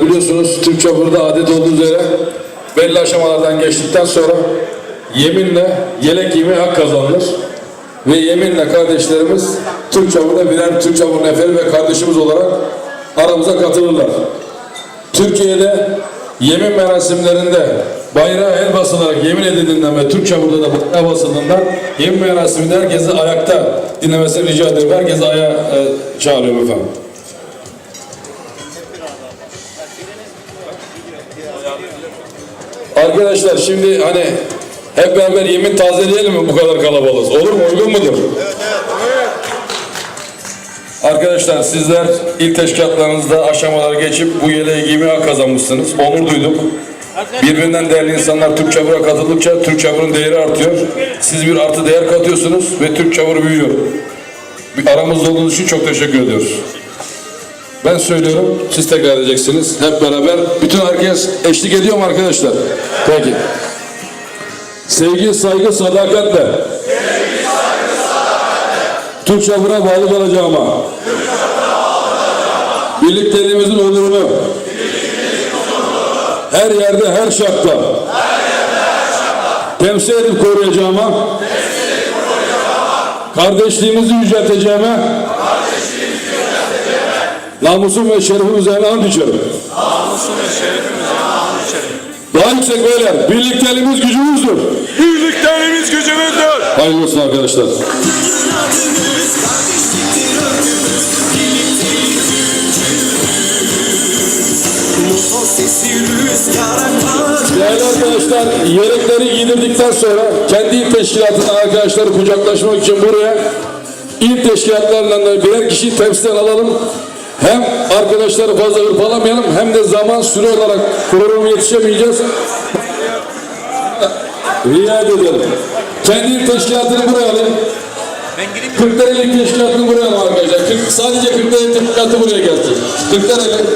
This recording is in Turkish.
Biliyorsunuz Türk çapurda adet olduğu üzere belli aşamalardan geçtikten sonra yeminle yelek giyme hak kazanılır. Ve yeminle kardeşlerimiz Türk çapurda birer Türk çapur neferi ve kardeşimiz olarak aramıza katılırlar. Türkiye'de yemin merasimlerinde bayrağı el basılarak yemin edildiğinden ve Türk çapurda da bayrağı basıldığından yemin merasiminde herkesi ayakta dinlemesini rica ederim. Herkesi ayağa e, çağırıyorum efendim. Arkadaşlar şimdi hani hep beraber yemin tazeleyelim mi bu kadar kalabalığız? Olur mu? Uygun mudur? Arkadaşlar sizler ilk teşkilatlarınızda aşamaları geçip bu yeleği giymeye kazanmışsınız. Onur duyduk. Birbirinden değerli insanlar Türk çamura katıldıkça Türk çamurun değeri artıyor. Siz bir artı değer katıyorsunuz ve Türk çamuru büyüyor. Aramızda olduğunuz için çok teşekkür ediyoruz. Ben söylüyorum, siz tekrar edeceksiniz. Hep beraber, bütün herkes eşlik ediyor mu arkadaşlar? Peki. Sevgi, saygı, sadakatle. Türk çapına bağlı kalacağıma. Birlikteliğimizin onurunu. Her yerde, her şartta. Temsil edip koruyacağıma. Kardeşliğimizi yücelteceğime. Namusum ve şerefim üzerine ant içerim. Namusum ve şerefim üzerine and içerim. Daha yüksek beyler, birlikteliğimiz gücümüzdür. Birliklerimiz gücümüzdür. Hayırlı olsun arkadaşlar. Değerli arkadaşlar, yelekleri giydirdikten sonra kendi il teşkilatının arkadaşları kucaklaşmak için buraya il teşkilatlarından da birer kişi temsilen alalım. Hem arkadaşları fazla hırpalamayalım hem de zaman süre olarak programa yetişemeyeceğiz. Riayet edelim. Kendi il teşkilatını buraya alayım. Kırklareli teşkilatını buraya alalım arkadaşlar. Kırk, sadece Kırklareli teşkilatı buraya gelsin. Kırklareli.